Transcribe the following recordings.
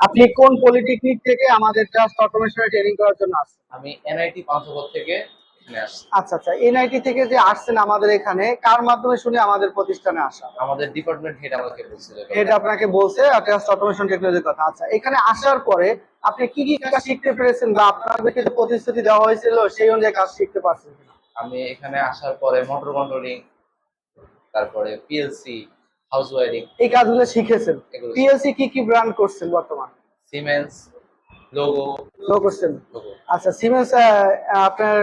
আপনি কোন পলিটেকনিক থেকে আমাদের ট্রাস্ট অটোমেশনে ট্রেনিং করার জন্য আসছেন? আমি এনআইটি পান্থপথ থেকে আচ্ছা আচ্ছা এনআইটি থেকে যে আসছেন আমাদের এখানে কার মাধ্যমে শুনে আমাদের প্রতিষ্ঠানে আসা? আমাদের ডিপার্টমেন্ট হেড আমাকে বলছিল এটা আপনাকে বলছে ট্রাস্ট অটোমেশন টেকনোলজির কথা। আচ্ছা এখানে আসার পরে আপনি কি কি কাজ শিখতে পেরেছেন বা আপনাদেরকে যে প্রতিশ্রুতি দেওয়া হয়েছিল সেই অনুযায়ী কাজ শিখতে পারছেন আমি এখানে আসার পরে মোটর কন্ট্রোলিং তারপরে পিএলসি হাউস ওয়ারিং এই কাজগুলো শিখেছেন। পিএলসি কি কি ব্র্যান্ড করছেন বর্তমানে? সিমেন্স লোগো লো করছেন। আচ্ছা সিমেন্স আপনার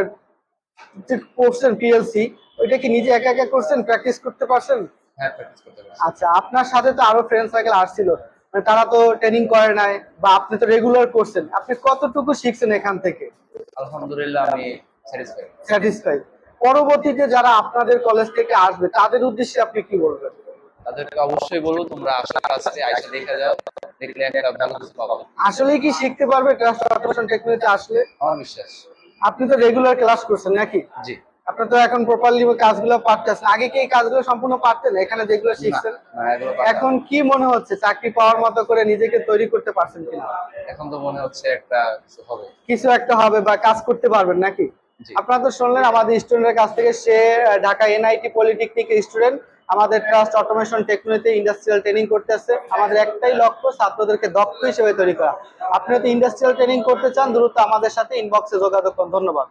যে করছেন পিএলসি ওইটা কি নিজে একা একা করছেন? প্র্যাকটিস করতে পারছেন? হ্যাঁ প্র্যাকটিস করতে পারছি। আচ্ছা আপনার সাথে তো আরও ফ্রেন্ড সার্কেল আসছিল। মানে তারা তো ট্রেনিং করে নাই বা আপনি তো রেগুলার করছেন। আপনি কতটুকু শিখছেন এখান থেকে? আলহামদুলিল্লাহ আমি স্যাটিসফাইড স্যাটিসফাই পরবর্তীতে যারা আপনাদের কলেজ থেকে আসবে তাদের উদ্দেশ্যে আপনি কি বলবেন? তাদেরকে অবশ্যই বলব তোমরা আশা আসতে আইসা দেখে যাও দেখলে একটা ভালো কিছু পাবো। আসলে কি শিখতে পারবে ট্রাস্ট অটোমেশন টেকনোলজি আসলে? আমার বিশ্বাস। আপনি তো রেগুলার ক্লাস করছেন নাকি? জি। আপনি তো এখন প্রপারলি কাজগুলো পারতেছেন আগে কি এই কাজগুলো সম্পূর্ণ পারতেন? এখানে যেগুলো শিখছেন। এখন কি মনে হচ্ছে? চাকরি পাওয়ার মতো করে নিজেকে তৈরি করতে পারছেন কিনা? এখন তো মনে হচ্ছে একটা কিছু হবে। কিছু একটা হবে বা কাজ করতে পারবেন নাকি? আপনারা তো শুনলেন আমাদের স্টুডেন্টের কাছ থেকে সে ঢাকা এনআইটি পলিটেকনিকের স্টুডেন্ট আমাদের ট্রাস্ট অটোমেশন টেকনোলজিতে ইন্ডাস্ট্রিয়াল ট্রেনিং করতে আসছে আমাদের একটাই লক্ষ্য ছাত্রদেরকে দক্ষ হিসেবে তৈরি করা। আপনি যদি ইন্ডাস্ট্রিয়াল ট্রেনিং করতে চান, দ্রুত আমাদের সাথে ইনবক্সে যোগাযোগ করুন। ধন্যবাদ।